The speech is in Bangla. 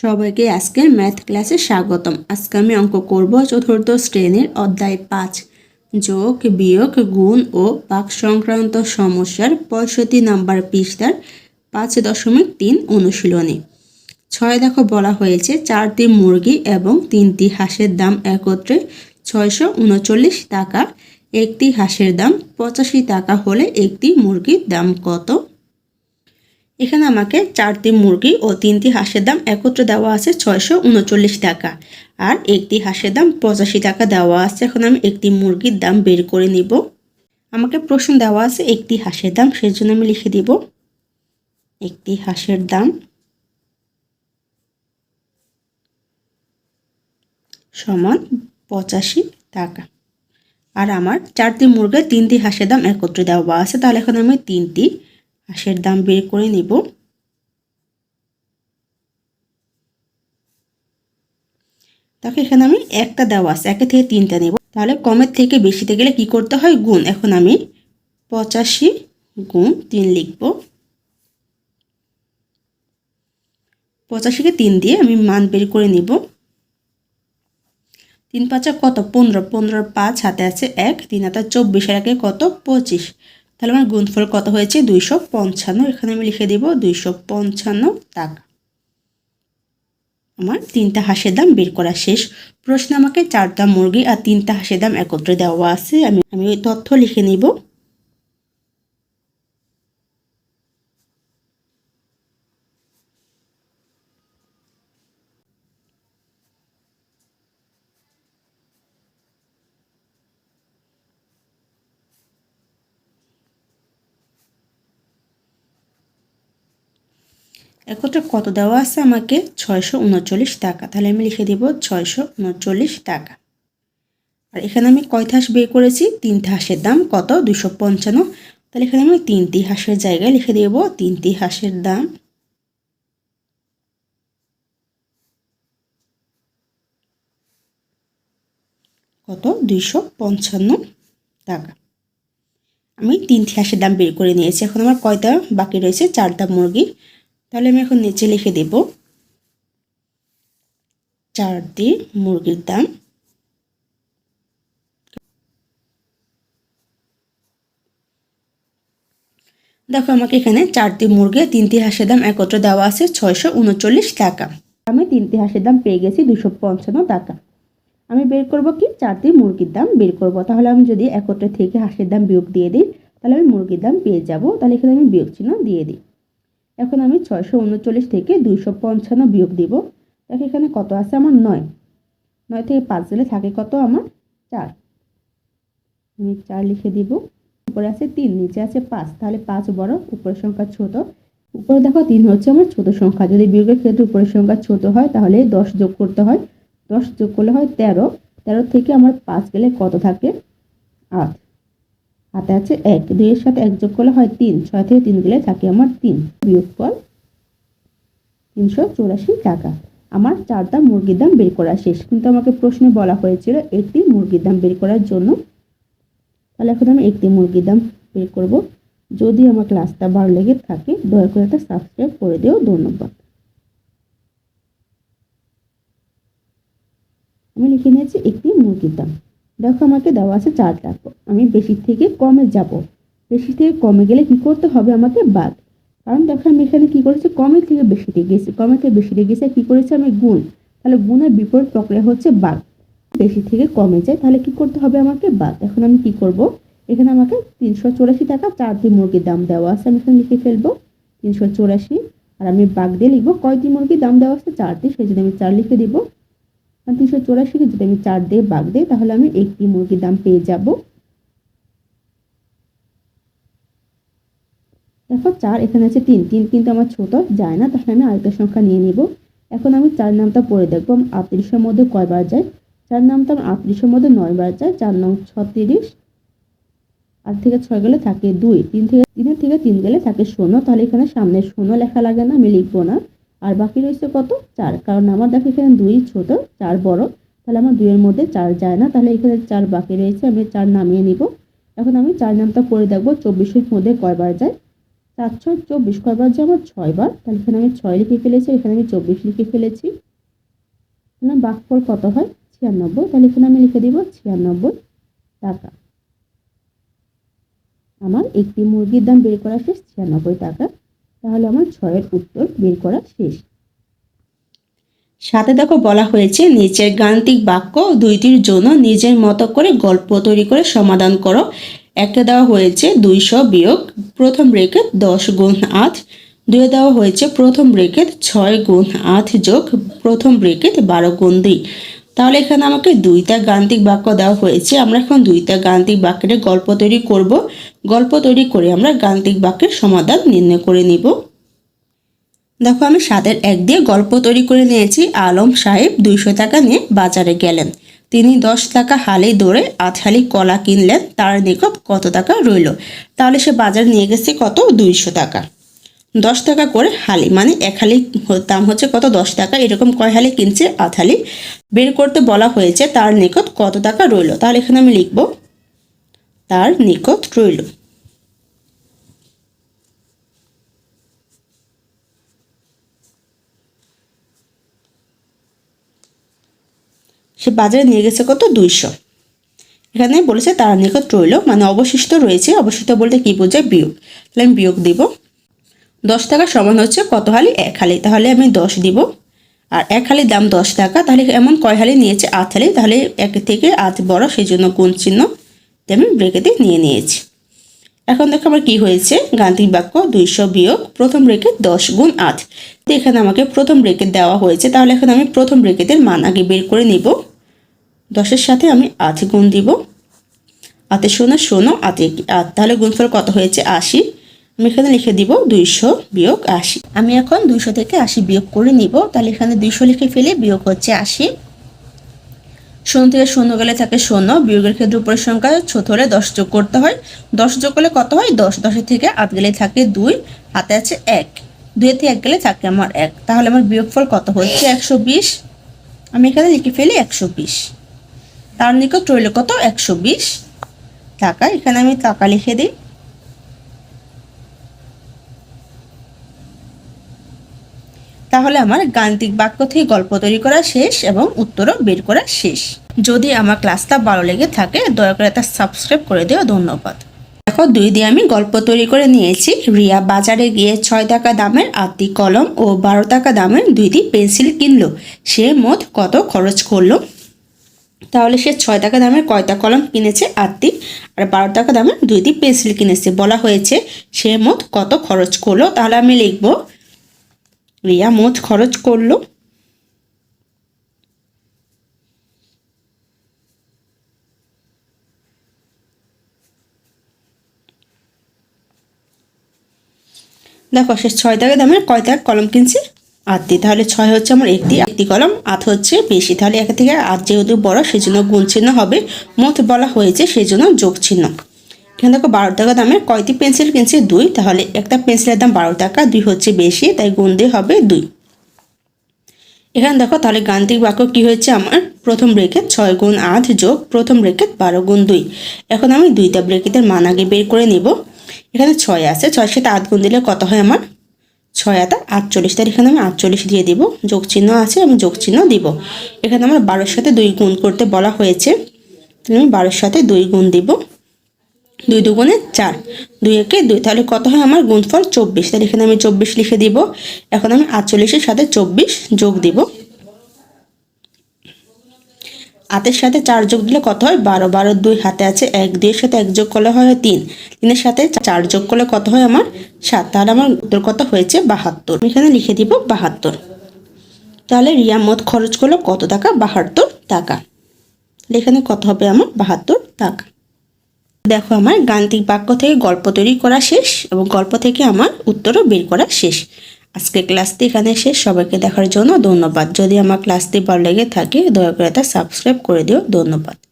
সবাইকে আজকের ম্যাথ ক্লাসে স্বাগতম। আজকে আমি অঙ্ক করব চতুর্থ শ্রেণির অধ্যায় পাঁচ। যোগ, বিয়োগ, গুণ ও বাক সংক্রান্ত সমস্যার পঁয়ষট্টি নাম্বার পৃষ্ঠার পাঁচ দশমিক তিন অনুশীলনী। ছয় দেখো বলা হয়েছে, চারটি মুরগি এবং তিনটি হাঁসের দাম একত্রে ছয়শো উনচল্লিশ টাকা। একটি হাঁসের দাম পঁচাশি টাকা হলে একটি মুরগির দাম কত? এখানে আমাকে চারটি মুরগি ও তিনটি হাঁসের দাম একত্রে দেওয়া আছে ছয়শো উনচল্লিশ টাকা। আর একটি হাঁসের দাম পঁচাশি টাকা দেওয়া আছে। এখন আমি একটি মুরগির দাম বের করে নিব। আমাকে প্রশ্ন দেওয়া আছে, একটি হাঁসের দাম? সেজন্য আমি লিখে দিব। একটি হাঁসের দাম সমান পঁচাশি টাকা। আর আমার চারটি মুরগির তিনটি হাঁসের দাম একত্রে দেওয়া আছে। তাহলে এখন আমি তিনটি হাঁসের দাম বের করে নিব। তাকে এখানে আমি একটা দেওয়া আছে, একে থেকে তিনটা নেব। তাহলে কমের থেকে বেশিতে গেলে কি করতে হয়? গুণ। এখন আমি পঁচাশি গুণ তিন লিখব। পঁচাশিকে তিন দিয়ে আমি মান বের করে নিব। তিন পাঁচা কত? পনেরো। পনেরো পাঁচ, হাতে আছে এক। তিন হাতে চব্বিশ, আর কত? পঁচিশ। তাহলে আমার গুণফল কত হয়েছে? দুইশো পঞ্চান্ন। এখানে আমি লিখে দেব দুইশো পঞ্চান্ন টাকা আমার তিনটা হাঁসের দাম বের করা শেষ। প্রশ্ন আমাকে চারটা মুরগি আর তিনটা হাঁসের দাম একত্রে দেওয়া আছে। আমি আমি ওই তথ্য লিখে নিব। একত্রে কত দেওয়া আছে আমাকে? ছয়শো উনচল্লিশ টাকা। তাহলে আমি লিখে দেব ছয়শো উনচল্লিশ টাকা। আর এখানে আমি কয়টা হাঁস বের করেছি? তিনটি হাঁসের দাম কত? দুশো পঞ্চান্ন। তাহলে এখানে আমি তিনটি হাঁসের জায়গায় লিখে দেব তিনটি হাঁসের দাম। কত? দুইশো পঞ্চান্ন টাকা। আমি তিনটি হাঁসের দাম বের করে নিয়েছি। এখন আমার কয়টা বাকি রয়েছে? চারটা মুরগি। তাহলে আমি এখন নিচে লিখে দেব চার চারটি মুরগির দাম। দেখো আমাকে এখানে চারটি মুরগি তিনটি হাঁসের দাম একত্রে দেওয়া আছে ছয়শো উনচল্লিশ টাকা। আমি তিনটি হাঁসের দাম পেয়ে গেছি দুশো পঞ্চান্ন টাকা। আমি বের করব কি? চারটি মুরগির দাম বের করব। তাহলে আমি যদি একত্রে থেকে হাঁসের দাম বিয়োগ দিয়ে দিই, তাহলে আমি মুরগির দাম পেয়ে যাব। তাহলে এখানে আমি বিয়োগ চিহ্ন দিয়ে দিই। এখন আমি ছয়শো উনচল্লিশ থেকে দুইশো পঞ্চান্ন বিয়োগ দিব। দেখ এখানে কত আছে আমার নয়। নয় থেকে পাঁচ দিলে থাকে কত আমার চার। আমি চার লিখে দিব। উপরে আছে তিন, নিচে আছে পাঁচ। তাহলে পাঁচ বড়, উপরের সংখ্যা ছোট। উপরে দেখো তিন হচ্ছে আমার ছোট সংখ্যা। যদি বিয়োগের ক্ষেত্রে উপরের সংখ্যা ছোট হয়, তাহলে দশ যোগ করতে হয়। দশ যোগ করলে হয় তেরো। তেরো থেকে আমার পাঁচ গেলে কত থাকে? আট। হাতে আছে এক, দুইয়ের সাথে এক যোগ করলে হয় তিন। ছয় থেকে তিন গেলে থাকে আমার তিন। বিয়োগফল তিনশো চৌরাশি টাকা। আমার চারটা মুরগির দাম বের করা শেষ। কিন্তু আমাকে প্রশ্নে বলা হয়েছিল, একটি মুরগির দাম বের করার জন্য। তাহলে এখন আমি একটি মুরগির দাম বের করব। যদি আমার ক্লাসটা ভালো লেগে থাকে, দয়া করে একটা সাবস্ক্রাইব করে দিও। ধন্যবাদ। আমি লিখে নিয়েছি একটি মুরগির দাম। দেখো, আমাকে দেওয়া আছে চার টাকা। আমি বেশি থেকে কমে যাব। বেশি থেকে কমে গেলে কি করতে হবে আমাকে বাদ? কারণ দেখো, আমি এখানে কী করেছি? কমে থেকে বেশিতে গেছি। কমে থেকে বেশিতে গেছে কি করেছি আমি? গুণ। তাহলে গুণের বিপরীত প্রক্রিয়া হচ্ছে বাদ। বেশি থেকে কমে যায়, তাহলে কি করতে হবে আমাকে বাদ? এখন আমি কি করব? এখানে আমাকে তিনশো চৌরাশি টাকা চারটি মুরগির দাম দেওয়া আছে। আমি এখানে লিখে ফেলব, তিনশো চৌরাশি। আর আমি বাঘ দিয়ে লিখব, কয়টি মুরগির দাম দেওয়া আছে? চারটি। সেই জন্য আমি চার লিখে দিব। তিনশো চৌরাশিকে যদি আমি চার দিয়ে বাঘ দিই, তাহলে আমি একটি মুরগির দাম পেয়ে যাব। দেখো, চার, এখানে আছে তিন। তিন কিন্তু আমার ছোট, যায় না, তাহলে আমি আরেকটা সংখ্যা নিয়ে নিব। এখন আমি চার নামটা পড়ে দেখব আটত্রিশের মধ্যে কয়বার যায়? চার নামটা আমার আটত্রিশের মধ্যে নয়বার যায়, চার নং ছত্রিশ। আট থেকে ছয় গেলে থাকে দুই, তিন থেকে, তিনের থেকে তিন গেলে থাকে শূন্য, তাহলে এখানে সামনে শূন্য লেখা লাগে না, আমি লিখব না। আর বাকি রয়েছে কত? চার। কারণ আমার দেখো এখানে দুই ছোট, চার বড়। তাহলে আমার দুইয়ের মধ্যে চার যায় না। তাহলে এখানে চার বাকি রয়েছে, আমি চার নামিয়ে নিব। এখন আমি চার নামটা করে দেখব, চব্বিশের মধ্যে কয়বার যায়? চারশো চব্বিশ। কয়বার যায় আমার? ছয়বার। তাহলে এখানে আমি ছয় লিখে ফেলেছি, এখানে আমি চব্বিশ লিখে ফেলেছি। এখানে বাঘফল কত হয়? ছিয়ানব্বই। তাহলে এখানে আমি লিখে দিব ছিয়ানব্বই টাকা। আমার একটি মুরগির দাম বের করা শেষ, ছিয়ানব্বই টাকা। তাহলে আমার ছয়ের উত্তর বের করা শেষ। সাথে দেখো বলা হয়েছে নিচের গাণিতিক বাক্য দুইটির জন্য নিজের মতো করে গল্প তৈরি করে সমাধান করো। একটা দেওয়া হয়েছে দুইশো বিয়োগ, প্রথম ব্রেকেট দশ গুণ আট। দুয়ে দেওয়া হয়েছে প্রথম ব্রেকেট ছয় গুণ আট যোগ, প্রথম ব্রেকেট বারো গুণ দুই। তাহলে এখানে আমাকে দুইটা গাণিতিক বাক্য দেওয়া হয়েছে। আমরা এখন দুইটা গাণিতিক বাক্যের গল্প তৈরি করব। গল্প তৈরি করে আমরা গাণিতিক বাক্যের সমাধান নির্ণয় করে নিব। দেখো, আমি সাতের এক দিয়ে গল্প তৈরি করে নিয়েছি। আলম সাহেব দুইশো টাকা নিয়ে বাজারে গেলেন। তিনি দশ টাকা হালে দৌড়ে আধ হালি কলা কিনলেন। তার নিকট কত টাকা রইল? তাহলে সে বাজারে নিয়ে গেছে কত? দুইশো টাকা। দশ টাকা করে হালি। মানে এক হালি দাম হচ্ছে কত? দশ টাকা। এরকম কয় হালি কিনছে? আধ হালি। বের করতে বলা হয়েছে তার নিকট কত টাকা রইল। তাহলে এখানে আমি লিখব, তার নিকট রইল। সে বাজারে নিয়ে গেছে কত? দুইশো। এখানে বলেছে তার নিকট রইল। মানে অবশিষ্ট রয়েছে। অবশিষ্ট বলতে কি বোঝায়? বিয়োগ। তাহলে আমি বিয়োগ দিব। দশ টাকা সমান হচ্ছে কত হালি? এক হালি। তাহলে আমি দশ দিব। আর এক হালির দাম দশ টাকা। তাহলে এমন কয় হালি নিয়েছে? আট হালি। তাহলে এক থেকে আট বড়, সেই জন্য কোন চিহ্ন আমি ব্রেকেতে নিয়ে নিয়েছি। এখন দেখো আমার কি হয়েছে? গান্ধিক বাক্য দুইশো বিয়োগ প্রথম ব্রেকেট দশ গুণ আট। তো এখানে আমাকে প্রথম ব্রেকেট দেওয়া হয়েছে। তাহলে এখন আমি প্রথম ব্রেকেটের মান আগে বের করে নিব। দশের সাথে আমি আট গুণ দিব। আতে শোনো শোনো আতে আট। তাহলে গুণফল কত হয়েছে? আশি। আমি এখানে লিখে দিব দুইশো বিয়োগ আশি। আমি এখন দুইশো থেকে আশি বিয়োগ করে নিব। তাহলে এখানে দুইশো লিখে ফেলে, বিয়োগ হচ্ছে আশি। শূন্য থেকে শূন্য গেলে থাকে শূন্য, বিয়োগের ক্ষেত্রে উপরের সংখ্যা ছোট হলে দশ যোগ করতে হয়। দশ যোগ করলে কত হয়? দশ। দশের থেকে আট গেলে থাকে দুই, হাতে আছে এক। দুই থেকে এক গেলে থাকে আমার এক। তাহলে আমার বিয়োগফল কত হচ্ছে? একশো বিশ। আমি এখানে লিখে ফেলি একশো বিশ। তার নিকট রইল কত? একশো বিশ। টাকা। এখানে আমি টাকা লিখে দিই। তাহলে আমার গাণিতিক বাক্য থেকে গল্প তৈরি করা শেষ এবং উত্তরও বের করা শেষ। যদি আমার ক্লাসটা ভালো লেগে থাকে, দয়া করে তা সাবস্ক্রাইব করে দিও, ধন্যবাদ। দেখো, দুই দিয়ে আমি গল্প তৈরি করে নিয়েছি। রিয়া বাজারে গিয়ে ছয় টাকা দামের আটটি কলম ও বারো টাকা দামের দুইটি পেন্সিল কিনলো। সে মোট কত খরচ করল? তাহলে সে ছয় টাকা দামের কয়টা কলম কিনেছে? আটটি। আর বারো টাকা দামের দুইটি পেন্সিল কিনেছে বলা হয়েছে। সে মোট কত খরচ করল? তাহলে আমি লিখব রিয়া মোট খরচ করল? দেখো সে ছয় টাকা দামের কয় টাকা কলম কিনছে? আটটি তাহলে ছয় হচ্ছে আমার একটি একটি কলম, আট হচ্ছে বেশি। তাহলে এক থেকে আট যেহেতু বড়, সেজন্য গুণ চিহ্ন হবে। মোট বলা হয়েছে সেজন্য যোগ চিহ্ন। এখানে দেখো বারো টাকা দামের কয়টি পেন্সিল কিনছে? দুই। তাহলে একটা পেন্সিলের দাম বারো টাকা, দুই হচ্ছে বেশি, তাই গুণ দিয়ে হবে দুই। এখানে দেখো তাহলে গাণিতিক বাক্য কি হয়েছে আমার? প্রথম ব্রেকেট ছয় গুণ আট যোগ প্রথম ব্রেকেট বারো গুণ দুই। এখন আমি দুইটা ব্রেকেটের মান আগে বের করে নিব। এখানে ছয় আছে ছয়ের সাথে আট গুণ দিলে কত হয় আমার? ছয় আটা আটচল্লিশ। তার এখানে আমি আটচল্লিশ দিয়ে দিব। যোগ চিহ্ন আছে, আমি যোগ চিহ্ন দিব। এখানে আমার বারোর সাথে দুই গুণ করতে বলা হয়েছে। আমি বারোর সাথে দুই গুণ দিব। দুই দুগুণে চার। দুই একে দুই। তাহলে কত হয় আমার গুণফল? চব্বিশ। তাহলে এখানে আমি চব্বিশ লিখে দিব। এখন আমি আটচল্লিশের সাথে চব্বিশ যোগ দিব। হাতের সাথে চার যোগ দিলে কত হয়? বারো। বারো দুই হাতে আছে এক। দুইয়ের সাথে এক যোগ করলে হয় তিন। তিনের সাথে চার যোগ করলে কত হয় আমার? সাত। তাহলে আমার উত্তর কত হয়েছে? বাহাত্তর। এখানে লিখে দিব বাহাত্তর। তাহলে রিয়া মত খরচ করল কত টাকা? বাহাত্তর টাকা। এখানে কত হবে আমার? বাহাত্তর টাকা। দেখো আমার গান্তিক বাক্য থেকে গল্প তৈরি করা শেষ এবং গল্প থেকে আমার উত্তরও বের করা শেষ। আজকে ক্লাসটি এখানে শেষ। সবাইকে দেখার জন্য ধন্যবাদ। যদি আমার ক্লাসটি ভালো লেগে থাকে, দয়া করে তা সাবস্ক্রাইব করে দিও। ধন্যবাদ।